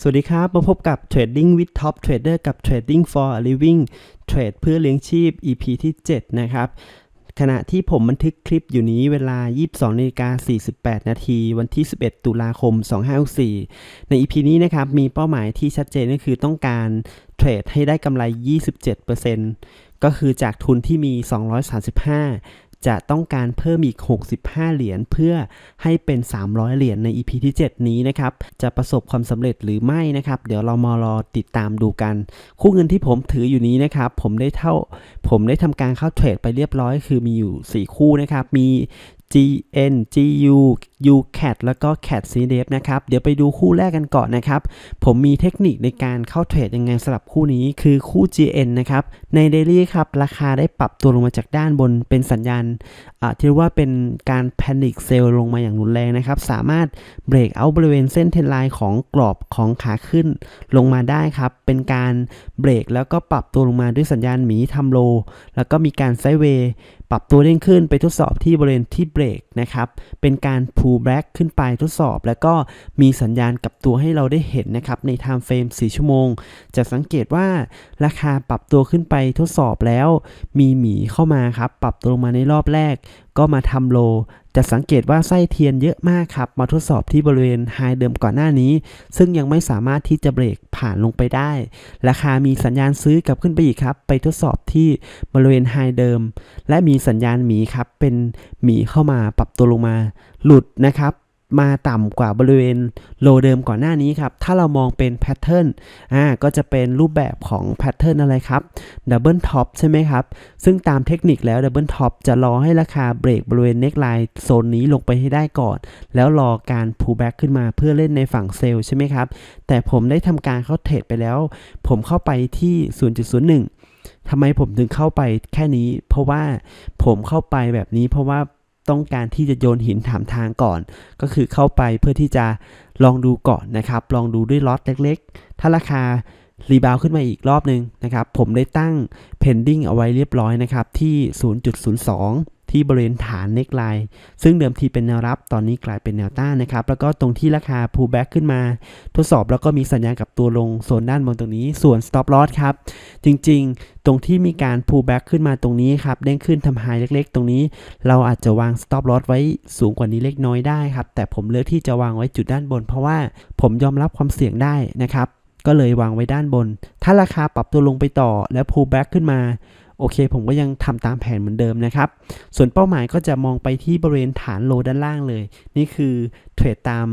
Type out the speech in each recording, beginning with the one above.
สวัสดีครับ มาพบกับ Trading with Top Trader กับ Trading for a Living เทรดเพื่อเลี้ยงชีพ EP ที่ 7 นะครับ ขณะที่ผมบันทึกคลิปอยู่นี้เวลา 22นาฬิกา48 นาทีวันที่ 11 ตุลาคม 2564 ใน EP นี้นะครับ มีเป้าหมายที่ชัดเจนก็คือต้องการเทรดให้ได้กำไร 27%ก็คือจากทุนที่มี 235 จะต้องการเพิ่มอีก 65 เหรียญเพื่อให้เป็น 300 เหรียญใน EP ที่ 7 นี้นะครับ จะประสบความสำเร็จหรือไม่นะครับ เดี๋ยวเรามารอติดตามดูกัน คู่เงินที่ผมถืออยู่นี้นะครับ ผมได้เท่า ผมได้ทำการเข้าเทรดไปเรียบร้อย คือมีอยู่ 4 คู่นะครับ มี GN GU UCAT แล้วก็ CAT CDF นะครับ เดี๋ยวไปดูคู่แรกกันก่อนนะครับ ผมมีเทคนิคในการเข้าเทรดยังไงสำหรับคู่นี้คือคู่ GN นะครับ ในเดลี่ครับ ราคาได้ปรับตัวลงมาจากด้านบนเป็นสัญญาณที่เรียกว่าเป็นการแพนิคเซลลงมาอย่างรุนแรงนะครับ สามารถเบรกเอาบริเวณเส้นเทรนไลน์ของกรอบของขาขึ้นลงมาได้ครับ เป็นการเบรกแล้วก็ปรับตัวลงมาด้วยสัญญาณหมีทำโล แล้วก็มีการไซด์เวย์ ปรับตัวเร่งขึ้นไปทดสอบที่บริเวณที่เบรกนะครับ เป็นการ pull back ขึ้นไปทดสอบ แล้วก็มีสัญญาณกับตัวให้เราได้เห็นนะครับใน time frame 4 ชั่วโมง จะสังเกตว่าราคาปรับตัวขึ้นไปทดสอบแล้ว มีหมีเข้ามาครับ ปรับตัวลงมาในรอบแรก ก็มาทำโล จะสังเกตว่าไส้เทียนเยอะมากครับ มาทดสอบที่บริเวณไฮเดิมก่อนหน้านี้ ซึ่งยังไม่สามารถที่จะเบรกผ่านลงไปได้ ราคามีสัญญาณซื้อกลับขึ้นไปอีกครับ ไปทดสอบที่บริเวณไฮเดิม และมีสัญญาณหมีครับ เป็นหมีเข้ามาปรับตัวลงมา หลุดนะครับ มาต่ำกว่าบริเวณโลเดิมก่อนหน้านี้ครับ ถ้าเรามองเป็นแพทเทิร์นอ่าก็จะเป็นรูปแบบของแพทเทิร์นอะไรครับดับเบิลท็อปใช่ไหมครับ ซึ่งตามเทคนิคแล้วดับเบิลท็อปจะรอให้ราคาเบรกบริเวณเน็กไลน์โซนนี้ลงไปให้ได้ก่อน แล้วรอการ pull back ขึ้นมาเพื่อเล่นในฝั่งเซลล์ใช่ไหมครับ แต่ผมได้ทำการเข้าเทรดไปแล้ว ผมเข้าไปที่ 0.01ทำไมผมถึงเข้าไปแค่นี้ เพราะว่าผมเข้าไปแบบนี้เพราะว่า ต้องการที่จะโยนหินถามทางก่อน ก็คือเข้าไปเพื่อที่จะลองดูก่อนนะครับ ลองดูด้วยล็อตเล็กๆ ถ้าราคารีบาวขึ้นมาอีกรอบนึงนะครับ ผมได้ตั้ง pending เอาไว้เรียบร้อยนะครับที่ 0.02 ที่บริเวณฐานเน็กไลน์ซึ่งเดิมทีเป็นแนวรับตอนนี้กลายเป็นแนวต้านนะครับ แล้วก็ตรงที่ราคา pull back ขึ้นมา ทดสอบแล้วก็มีสัญญาณกับตัวลงโซนด้านบนตรงนี้ ส่วน stop loss ครับ จริงๆ ตรงที่มีการ pull back ขึ้นมาตรงนี้ครับ เด้งขึ้นทำ high เล็กๆ ตรงนี้ เราอาจจะวาง stop loss ไว้สูงกว่านี้เล็กน้อยได้ครับ แต่ผมเลือกที่จะวางไว้จุดด้านบน เพราะว่าผมยอมรับความเสี่ยงได้นะครับ ก็เลยวางไว้ด้านบน ถ้าราคาปรับตัวลงไปต่อแล้ว pull back ขึ้นมา โอเค ผมก็ยังทำตามแผนเหมือนเดิมนะครับ ส่วนเป้าหมายก็จะมองไปที่บริเวณฐานโลด้านล่างเลย นี่คือเทรดตาม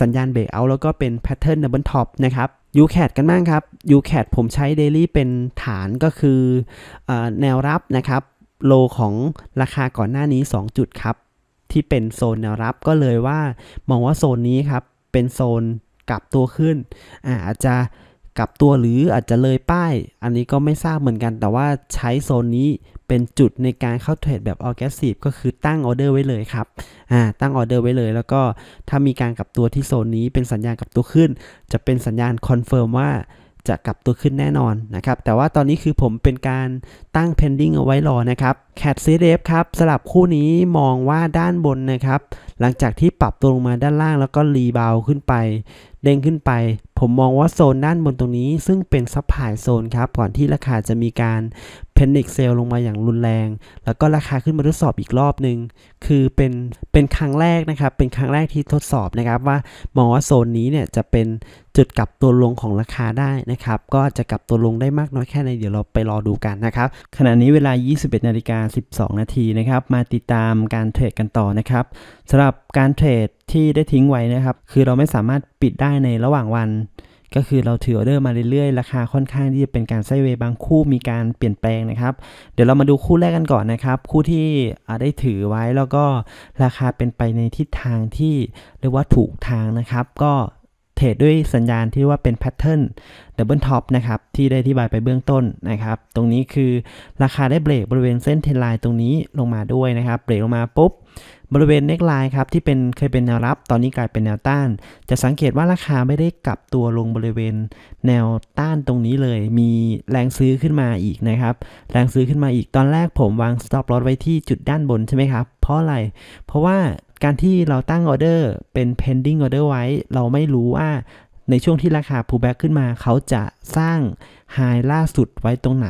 สัญญาณเบรกเอาแล้วก็เป็นแพทเทิร์นดับเบิลท็อปนะครับ UCAT กันบ้างครับ UCAT ผมใช้ Daily เป็นฐานก็คืออแนวรับนะครับโลของราคาก่อนหน้านี้ 2 จุดครับ ที่เป็นโซนแนวรับก็เลยว่ามองว่าโซนนี้ครับ เป็นโซนกลับตัวขึ้นอาจจะ กลับตัวหรืออาจจะเลยป้าย อันนี้ก็ไม่ทราบเหมือนกัน แต่ว่าใช้โซนนี้เป็นจุดในการเข้าเทรดแบบ aggressive ก็คือตั้งออเดอร์ไว้เลยครับอ่าตั้งออเดอร์ไว้เลย แล้วก็ถ้ามีการกลับตัวที่โซนนี้เป็นสัญญาณกลับตัวขึ้น จะเป็นสัญญาณคอนเฟิร์มว่าจะกลับตัวขึ้นแน่นอนนะครับแต่ว่าตอนนี้คือผมเป็นการตั้ง pending เอาไว้รอนะครับ cat cdf ครับสลับคู่นี้มองว่าด้านบนนะครับ หลังจากที่ปรับตัวลงมาด้านล่างแล้วก็รีบาวขึ้นไป เด้งขึ้นไป ผมมองว่าโซนด้านบนตรงนี้ ซึ่งเป็นซับพลายโซนครับ ก่อนที่ราคาจะมีการเพนนิกเซลลงมาอย่างรุนแรง แล้วก็ราคาขึ้นมาทดสอบอีกรอบหนึ่งคือเป็นเป็นครั้งแรกนะครับ เป็นครั้งแรกที่ทดสอบนะครับว่ามองว่าโซนนี้เนี่ยจะเป็นจุดกลับตัวลงของราคาได้นะครับ ก็จะกลับตัวลงได้มากน้อยแค่ไหนเดี๋ยวเราไปรอดูกันนะครับขณะนี้เวลา 21นาฬิกา12 นาทีนะครับ มาติดตามการเทรดกันต่อนะครับสำหรับการเทรดที่ได้ทิ้งไว้นะครับ คือเราไม่สามารถปิดได้ในระหว่างวัน ก็คือเราถือออเดอร์มาเรื่อยๆ ราคาค่อนข้างที่จะเป็นการไซเวย์บางคู่มีการเปลี่ยนแปลงนะครับ เดี๋ยวเรามาดูคู่แรกกันก่อนนะครับ คู่ที่อ่าได้ถือไว้แล้วก็ราคาเป็นไปในทิศทางที่เรียกว่าถูกทางนะครับ ก็ เทรดด้วยสัญญาณที่ว่าเป็นแพทเทิร์นดับเบิลท็อปนะครับ ที่ได้อธิบายไปเบื้องต้นนะครับ ตรงนี้คือราคาได้เบรกบริเวณเส้นเทรนไลน์ตรงนี้ลงมาด้วยนะครับ เบรกลงมาปุ๊บบริเวณเน็กไลน์ครับที่เป็นเคยเป็นแนวรับ ตอนนี้กลายเป็นแนวต้าน จะสังเกตว่าราคาไม่ได้กลับตัวลงบริเวณแนวต้านตรงนี้เลย มีแรงซื้อขึ้นมาอีกนะครับ แรงซื้อขึ้นมาอีกตอนแรกผมวาง stop loss ไว้ที่จุดด้านบนใช่ไหมครับ เพราะอะไร เพราะว่า การที่เราตั้งออเดอร์เป็น pending order ไว้ เราไม่รู้ว่าในช่วงที่ราคา pullback ขึ้นมา เขาจะสร้าง high ล่าสุดไว้ตรงไหน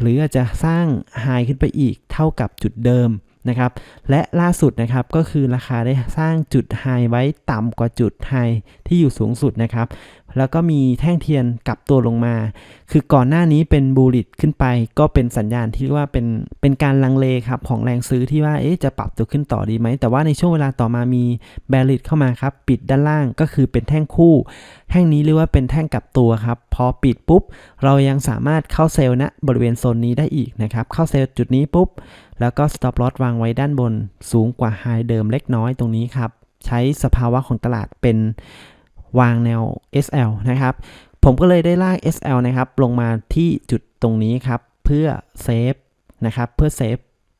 หรืออาจจะสร้าง high ขึ้นไปอีกเท่ากับจุดเดิมนะครับ และล่าสุดนะครับก็คือราคาได้สร้างจุด high ไว้ต่ำกว่าจุด high ที่อยู่สูงสุดนะครับ แล้วก็มีแท่งเทียนกลับตัวลงมา คือก่อนหน้านี้เป็นบูลิตขึ้นไป ก็เป็นสัญญาณที่เรียกว่าเป็นเป็นการลังเลครับของแรงซื้อที่ว่าเอ๊ะจะปรับตัวขึ้นต่อดีไหม แต่ว่าในช่วงเวลาต่อมามีแบลิตเข้ามาครับ ปิดด้านล่างก็คือเป็นแท่งคู่ แท่งนี้เรียกว่าเป็นแท่งกลับตัวครับ พอปิดปุ๊บ เรายังสามารถเข้าเซลล์ณบริเวณโซนนี้ได้อีกนะครับ เข้าเซลล์จุดนี้ปุ๊บ แล้วก็ stop loss วางไว้ด้านบน สูงกว่า high เดิมเล็กน้อยตรงนี้ครับ ใช้สภาวะของตลาดเป็น วางแนว SL นะครับ ผมก็เลยได้ลาก SL นะครับ ลงมาที่จุดตรงนี้ครับ เพื่อเซฟนะครับ เพื่อเซฟ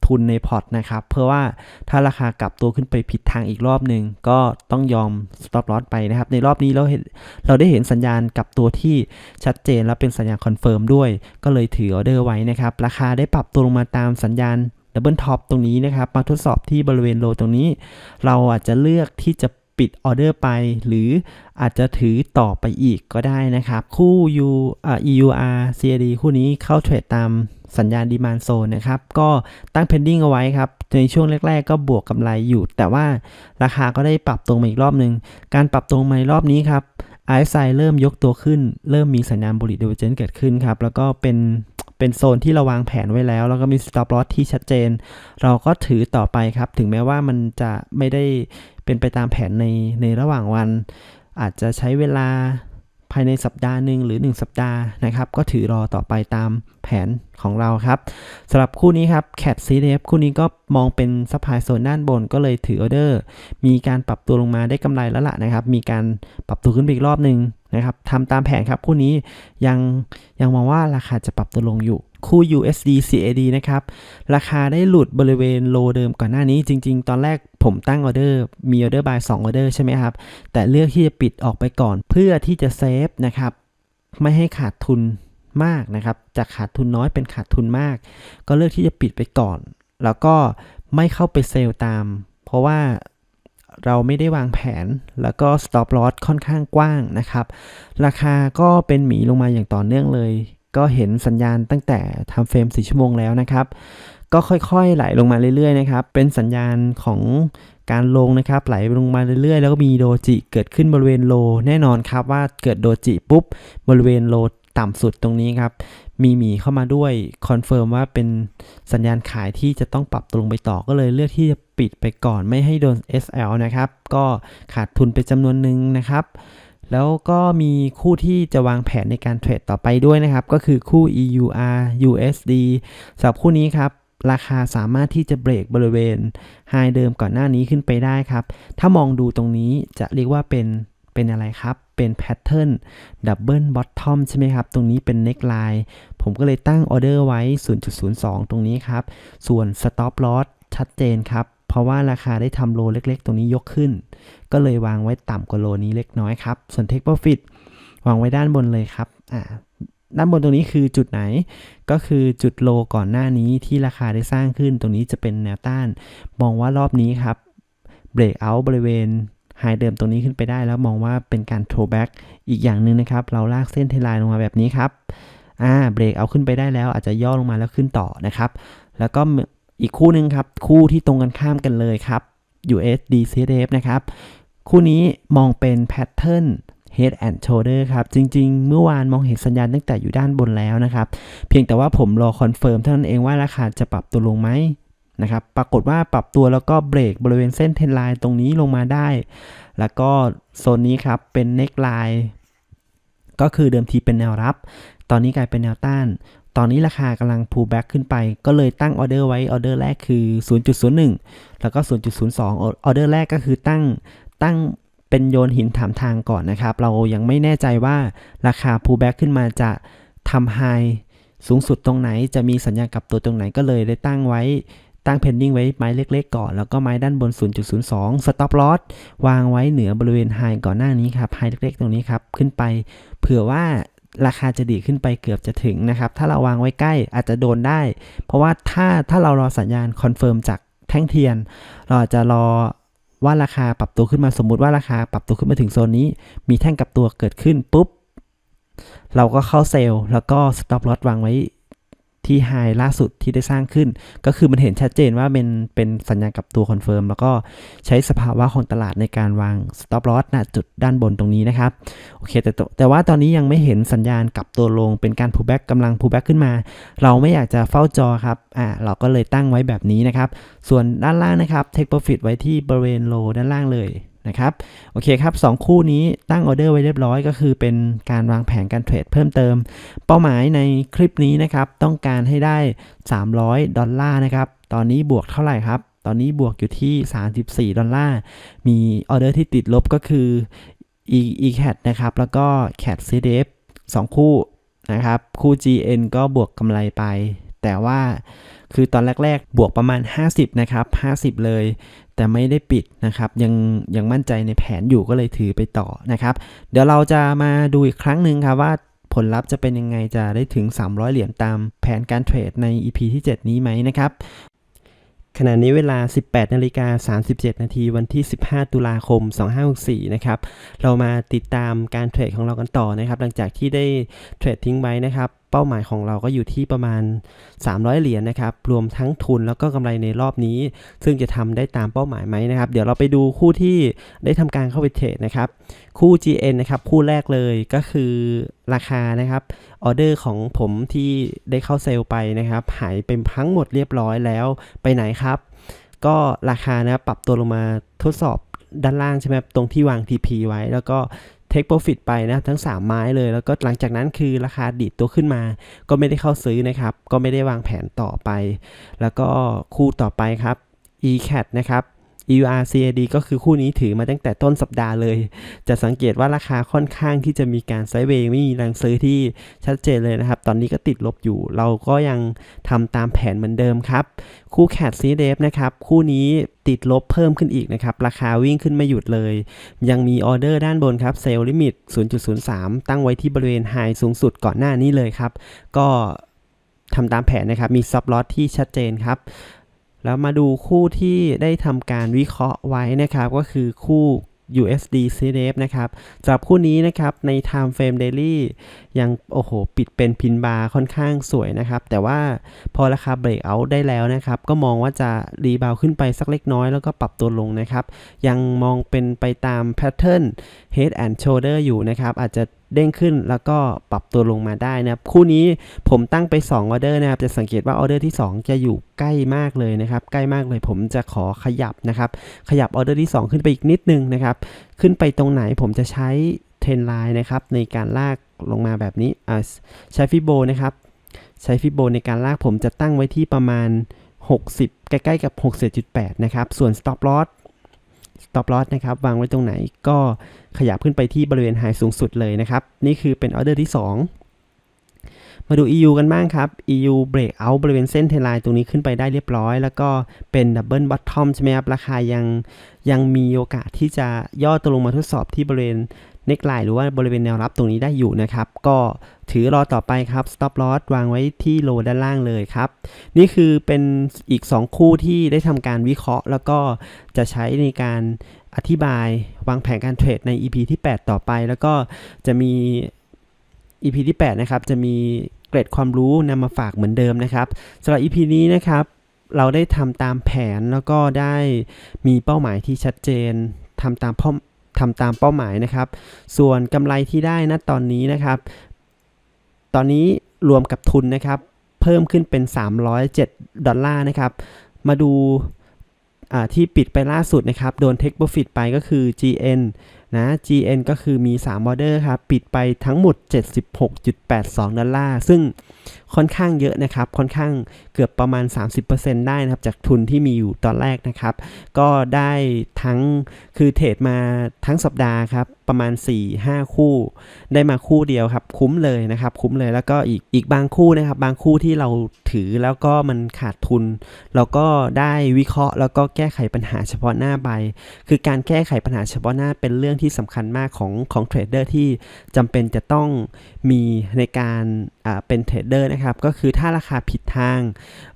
ทุนในพอร์ตนะครับ เพื่อว่าถ้าราคากลับตัวขึ้นไปผิดทางอีกรอบหนึ่งก็ต้องยอม stop loss ไปนะครับ ในรอบนี้เราเห็นเราได้เห็นสัญญาณกลับตัวที่ชัดเจนและเป็นสัญญาณคอนเฟิร์มด้วย ก็เลยถือออเดอร์ไว้นะครับ ราคาได้ปรับตัวลงมาตามสัญญาณดับเบิลท็อปตรงนี้นะครับ มาทดสอบที่บริเวณโลตรงนี้ เราอาจจะเลือกที่จะ ปิดออเดอร์ไป หรืออาจจะถือต่อไปอีกก็ได้นะครับ คู่ U อ่า EUR CAD คู่นี้เข้าเทรดตามสัญญาณดีมานโซนนะครับ ก็ตั้ง pending เอาไว้ครับ ในช่วงแรก ๆ ก็บวกกำไรอยู่ แต่ว่าราคาก็ได้ปรับตรงมาอีกรอบหนึ่งการปรับตรงมารอบนี้ครับ RSI เริ่มยกตัวขึ้น เริ่มมีสัญญาณบุรี่ดิเวเจนเกิดขึ้นครับ แล้วก็เป็น เป็นโซนที่เราวางแผนไว้แล้ว แล้วก็มี stop loss ที่ชัดเจน เราก็ถือต่อไปครับ ถึงแม้ว่ามันจะไม่ได้เป็นไปตามแผนในในระหว่างวัน อาจจะใช้เวลา ภายในสัปดาห์หนึ่งหรือ 1 สัปดาห์นะครับ ก็ถือรอต่อไปตามแผนของเราครับสำหรับคู่นี้ครับ CAT CDF คู่นี้ก็มองเป็นซัพพลายโซนด้านบนก็เลยถือออเดอร์ มีการปรับตัวลงมาได้กำไรแล้วล่ะนะครับ มีการปรับตัวขึ้นไปอีกรอบหนึ่งนะครับทำตามแผนครับคู่นี้ยังยังมองว่าราคาจะปรับตัวลงอยู่ คู่ USD CAD นะครับ ราคาได้หลุดบริเวณโลเดิมก่อนหน้านี้จริง ๆ ตอนแรกผมตั้งออเดอร์ มีออเดอร์บาย2ออเดอร์ใช่ไหมครับ แต่เลือกที่จะปิดออกไปก่อนเพื่อที่จะเซฟนะครับ ไม่ให้ขาดทุนมากนะครับ จากขาดทุนน้อยเป็นขาดทุนมาก ก็เลือกที่จะปิดไปก่อน แล้วก็ไม่เข้าไปเซลล์ตาม เพราะว่าเราไม่ได้วางแผนแล้วก็ stop loss ค่อนข้างกว้างนะครับ ราคาก็เป็นหมีลงมาอย่างต่อเนื่องเลย ก็เห็นสัญญาณตั้งแต่ทำเฟรม 4 ชั่วโมงแล้วนะครับ ก็ค่อยๆไหลลงมาเรื่อยๆนะครับ เป็นสัญญาณของการลงนะครับไหลลงมาเรื่อยๆ แล้วก็มีโดจิเกิดขึ้นบริเวณโล แน่นอนครับว่าเกิดโดจิปุ๊บบริเวณโลต่ำสุดตรงนี้ครับมีหมีเข้ามาด้วยคอนเฟิร์มว่าเป็นสัญญาณขายที่จะต้องปรับตัวลงไปต่อก็เลยเลือกที่จะปิดไปก่อนไม่ให้โดน SL นะครับ ก็ขาดทุนไปจำนวนหนึ่งนะครับ แล้วก็มีคู่ที่จะวางแผนในการเทรดต่อไปด้วยนะครับ ก็คือคู่ EUR USD สำหรับคู่นี้ครับราคาสามารถที่จะเบรกบริเวณไฮเดิมก่อนหน้านี้ขึ้นไปได้ครับ ถ้ามองดูตรงนี้จะเรียกว่าเป็นเป็นอะไรครับ เป็นแพทเทิร์นดับเบิลบอททอมใช่ไหมครับ ตรงนี้เป็นเน็กไลน์ผมก็เลยตั้งออเดอร์ไว้ 0.02 ตรงนี้ครับ ส่วน Stop Loss ชัดเจนครับ เพราะว่าราคาได้ทำโลเล็กๆ ตรงนี้ยกขึ้น ก็เลยวางไว้ต่ำกว่าโลนี้เล็กน้อยครับ ส่วน Take Profit วางไว้ด้านบนเลยครับอ่าด้านบนตรงนี้คือจุดไหนก็คือจุดโลก่อนหน้านี้ที่ราคาได้สร้างขึ้นตรงนี้จะเป็นแนวต้าน มองว่ารอบนี้ครับเบรกเอาบริเวณไฮเดิมตรงนี้ขึ้นไปได้แล้วมองว่าเป็นการโทรแบ็กอีกอย่างหนึ่งนะครับ เราลากเส้นเทไลน์ลงมาแบบนี้ครับอ่าเบรกเอาขึ้นไปได้แล้วอาจจะย่อลงมาแล้วขึ้นต่อนะครับ แล้วก็อีกคู่หนึ่งครับ คู่ที่ตรงกันข้ามกันเลยครับ USD CDF นะครับ คู่นี้มองเป็นแพทเทิร์น Head and Shoulder ครับ จริง ๆ เมื่อวานมองเห็นสัญญาณตั้งแต่อยู่ด้านบนแล้วนะครับ เพียงแต่ว่าผมรอคอนเฟิร์มเท่านั้นเองว่าราคาจะปรับตัวลงไหมนะครับ ปรากฏว่าปรับตัวแล้วก็เบรกบริเวณเส้นเทนไลน์ตรงนี้ลงมาได้ แล้วก็โซนนี้ครับเป็นเน็กไลน์ก็คือเดิมทีเป็นแนวรับ ตอนนี้กลายเป็นแนวต้าน ตอนนี้ราคากำลัง pull back ขึ้นไป ก็เลยตั้งออเดอร์ไว้ ออเดอร์แรกคือ 0.01 แล้วก็ 0.02 ออเดอร์แรกก็คือตั้ง ตั้งเป็นโยนหินถามทางก่อนนะครับ เรายังไม่แน่ใจว่าราคา pull back ขึ้นมาจะทำ high สูงสุดตรงไหนจะมีสัญญาณกลับตัวตรงไหนก็เลยได้ตั้งไว้ตั้ง pending ไว้ไม้เล็ก ๆ ก่อน แล้วก็ไม้ด้านบน 0.02 stop loss วางไว้เหนือบริเวณ high ก่อนหน้านี้ครับ high เล็ก ๆ ตรงนี้ครับขึ้นไป เผื่อว่าราคาจะดีขึ้นไปเกือบจะถึงนะครับ ถ้าเราวางไว้ใกล้อาจจะโดนได้ เพราะว่าถ้าถ้าเรารอสัญญาณคอนเฟิร์มจากแท่งเทียน เราอาจจะรอ ว่าราคาปรับตัวขึ้นมาสมมุติว่าราคาปรับตัวขึ้นมาถึงโซนนี้ มีแท่งกับตัวเกิดขึ้นปุ๊บ เราก็เข้าเซลล์แล้วก็สต็อปลอสวางไว้ ที่ไฮล่าสุดที่ได้สร้างขึ้น ก็คือมันเห็นชัดเจนว่าเป็นเป็นสัญญากับตัวคอนเฟิร์มแล้วก็ใช้สภาวะของตลาดในการวาง stop loss ณจุดด้านบนตรงนี้นะครับโอเคแต่แต่ว่าตอนนี้ยังไม่เห็นสัญญาณกลับตัวลงเป็นการ pullback กำลัง pullback ขึ้นมา เราไม่อยากจะเฝ้าจอครับอ่าเราก็เลยตั้งไว้แบบนี้นะครับ ส่วนด้านล่างนะครับ take profit ไว้ที่บริเวณ low ด้านล่างเลย นะครับโอเคครับ2คู่นี้ตั้งออเดอร์ไว้เรียบร้อยก็คือเป็นการวางแผนการเทรดเพิ่มเติม เป้าหมายในคลิปนี้นะครับต้องการให้ได้ 300 ดอลลาร์นะครับตอนนี้บวกเท่าไหร่ครับตอนนี้บวกอยู่ที่ 34 ดอลลาร์ มีออเดอร์ที่ติดลบก็คือ e e cat นะครับ แล้วก็ cat cdf 2 คู่นะครับ คู่ gn ก็บวกกำไรไป แต่ว่า คือตอนแรก ๆ บวกประมาณ 50 นะครับ 50 เลย แต่ไม่ได้ปิดนะครับ ยังยังมั่นใจในแผนอยู่ก็เลยถือไปต่อนะครับ เดี๋ยวเราจะมาดูอีกครั้งหนึ่งครับว่าผลลัพธ์จะเป็นยังไงจะได้ถึง 300 เหรียญตามแผนการเทรดใน EP ที่ 7 นี้ไหมนะครับขณะนี้เวลา 18นาฬิกา37 นาทีวันที่ 15 ตุลาคม 2564 นะครับ เรามาติดตามการเทรดของเรากันต่อนะครับ หลังจากที่ได้เทรดทิ้งไว้นะครับ เป้าหมายของเราก็อยู่ที่ประมาณ 300 เหรียญนะครับ รวมทั้งทุนแล้วก็กำไรในรอบนี้ ซึ่งจะทำได้ตามเป้าหมายไหมนะครับ เดี๋ยวเราไปดูคู่ที่ได้ทำการเข้าไปเทรดนะครับ คู่ GN นะครับคู่แรกเลยก็คือราคานะครับออเดอร์ของผมที่ได้เข้าเซลล์ไปนะครับ หายเป็นทั้งหมดเรียบร้อยแล้วไปไหนครับ ก็ราคานะปรับตัวลงมาทดสอบด้านล่างใช่ไหมตรงที่วาง TP ไว้แล้วก็ เทคโปรฟิตไปนะทั้ง 3 ไม้เลย แล้วก็หลังจากนั้นคือราคาดีดตัวขึ้นมา ก็ไม่ได้เข้าซื้อนะครับ ก็ไม่ได้วางแผนต่อไป แล้วก็คู่ต่อไปครับ ecat นะครับ EURCAD ก็คือคู่นี้ถือมาตั้งแต่ต้นสัปดาห์เลย จะสังเกตว่าราคาค่อนข้างที่จะมีการไซด์เวย์ไม่มีแรงซื้อที่ชัดเจนเลยนะครับ ตอนนี้ก็ติดลบอยู่ เราก็ยังทำตามแผนเหมือนเดิมครับ คู่แคดซีเดฟนะครับ คู่นี้ติดลบเพิ่มขึ้นอีกนะครับ ราคาวิ่งขึ้นไม่หยุดเลย ยังมีออเดอร์ด้านบนครับเซลล์ลิมิต 0.03 ตั้งไว้ที่บริเวณไฮสูงสุดก่อนหน้านี้เลยครับ ก็ทำตามแผนนะครับ มีซับลอตที่ชัดเจนครับ แล้วมาดูคู่ที่ได้ทำการวิเคราะห์ไว้นะครับ ก็คือคู่ USD CDF นะครับสำหรับคู่นี้นะครับใน Time Frame Daily ยัง โอ้โห ปิดเป็นพินบาร์ค่อนข้างสวยนะครับ แต่ว่าพอราคาเบรกเอาท์ได้แล้วนะครับ ก็มองว่าจะรีบาวขึ้นไปสักเล็กน้อยแล้วก็ปรับตัวลงนะครับ ยังมองเป็นไปตามแพทเทิร์น Head and Shoulder อยู่นะครับ อาจจะ เด้งขึ้นแล้วก็ปรับตัวลงมาได้นะครับคู่นี้ผมตั้งไป2ออเดอร์นะครับจะสังเกตว่าออเดอร์ที่ 2 จะอยู่ใกล้มากเลยนะครับใกล้มากเลยผมจะขอขยับนะครับขยับออเดอร์ที่ 2 ขึ้นไปอีกนิดนึงนะครับขึ้นไปตรงไหนผมจะใช้เทรนไลน์นะครับในการลากลงมาแบบนี้อ่าใช้ฟิโบนะครับใช้ฟิโบในการลากผมจะตั้งไว้ที่ประมาณ 60 ใกล้ๆกับ 67.8 นะครับ ส่วน stop loss stop loss นะครับ วางไว้ตรงไหนก็ขยับขึ้นไปที่บริเวณไฮสูงสุดเลยนะครับ นี่คือเป็นออเดอร์ที่ 2 มาดู EU กันบ้างครับ EU break out บริเวณเส้นเทไลน์ตรงนี้ขึ้นไปได้เรียบร้อย แล้วก็เป็น double bottom ใช่ไหมครับ ราคายังยังมีโอกาสที่จะย่อตัวลงมาทดสอบที่บริเวณ neck l i n หรือว่าบริเวณแนวรับตรงนี้ได้อยู่นะครับ ก็ถือรอต่อไปครับ stop loss วางไว้ที่โลด้านล่างเลยครับ นี่คือเป็นอีก 2 คู่ที่ได้ทำการวิเคราะห์ แล้วก็จะใช้ในการอธิบายวางแผนการเทรดใน EP ที่ 8 ต่อไป แล้วก็จะมี EP ที่ 8 นะครับ จะมีเกร็ดความรู้นำมาฝากเหมือนเดิมนะครับสำหรับ EP นี้นะครับ เราได้ทำตามแผนแล้วก็ได้มีเป้าหมายที่ชัดเจนทำตามเป้า ทำตามเป้าหมายนะครับ ส่วนกำไรที่ได้นะตอนนี้นะครับ ตอนนี้รวมกับทุนนะครับ เพิ่มขึ้นเป็น 307 ดอลลาร์นะครับ มาดูที่ปิดไปล่าสุดนะครับ โดน Take Profit ไปก็คือ GN นะ GN ก็คือมี3ออเดอร์ครับ ปิดไปทั้งหมด 76.82 ดอลลาร์ ซึ่งค่อนข้างเยอะนะครับ ค่อนข้างเกือบประมาณ 30%ได้นะครับ จากทุนที่มีอยู่ตอนแรกนะครับ ก็ได้ทั้งคือเทรดมาทั้งสัปดาห์ครับ ประมาณ 4-5 คู่ ได้มาคู่เดียวครับ คุ้มเลยนะครับ คุ้มเลยแล้วก็อีกอีกบางคู่นะครับ บางคู่ที่เราถือแล้วก็มันขาดทุน เราก็ได้วิเคราะห์ แล้วก็แก้ไขปัญหาเฉพาะหน้าไป คือการแก้ไขปัญหาเฉพาะหน้าเป็นเรื่องที่สำคัญมากของของเทรดเดอร์ที่จำเป็นจะต้องมีในการเป็นเทรดเดอร์นะครับ ก็คือถ้าราคาผิดทาง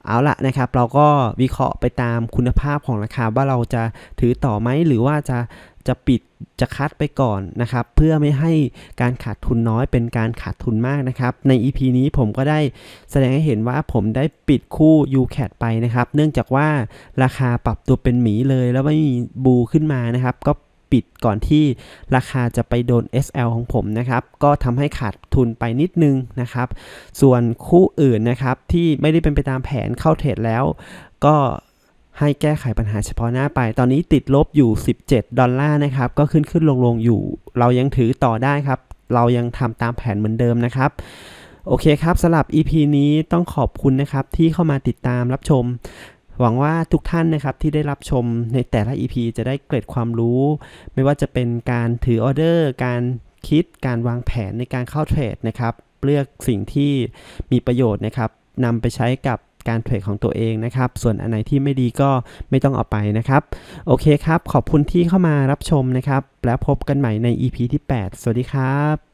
เอาละนะครับ เราก็วิเคราะห์ไปตามคุณภาพของราคาว่าเราจะถือต่อไหมหรือว่าจะ จะปิดจะคัดไปก่อนนะครับ เพื่อไม่ให้การขาดทุนน้อยเป็นการขาดทุนมากนะครับ ใน EP นี้ผมก็ได้แสดงให้เห็นว่าผมได้ปิดคู่ UCAT ไปนะครับ เนื่องจากว่าราคาปรับตัวเป็นหมีเลย แล้วไม่มีบูขึ้นมานะครับก็ปิดก่อนที่ราคาจะไปโดน SL ของผมนะครับ ก็ทำให้ขาดทุนไปนิดนึงนะครับ ส่วนคู่อื่นนะครับที่ไม่ได้เป็นไปตามแผนเข้าเทรดแล้ว ก็ ให้แก้ไขปัญหาเฉพาะหน้าไป ตอนนี้ติดลบอยู่ 17 ดอลลาร์นะครับ ก็ขึ้นขึ้นลงลงอยู่ เรายังถือต่อได้ครับ เรายังทำตามแผนเหมือนเดิมนะครับ โอเคครับสำหรับ EP นี้ต้องขอบคุณนะครับที่เข้ามาติดตามรับชม หวังว่าทุกท่านนะครับที่ได้รับชมในแต่ละ EP จะได้เกร็ดความรู้ ไม่ว่าจะเป็นการถือออเดอร์ การคิด การวางแผนในการเข้าเทรดนะครับ เลือกสิ่งที่มีประโยชน์นะครับนำไปใช้กับ การเทรดของตัวเองนะครับ ส่วนอันไหนที่ไม่ดีก็ไม่ต้องเอาไปนะครับ โอเคครับ ขอบคุณที่เข้ามารับชมนะครับ แล้วพบกันใหม่ใน EP ที่ 8 สวัสดีครับ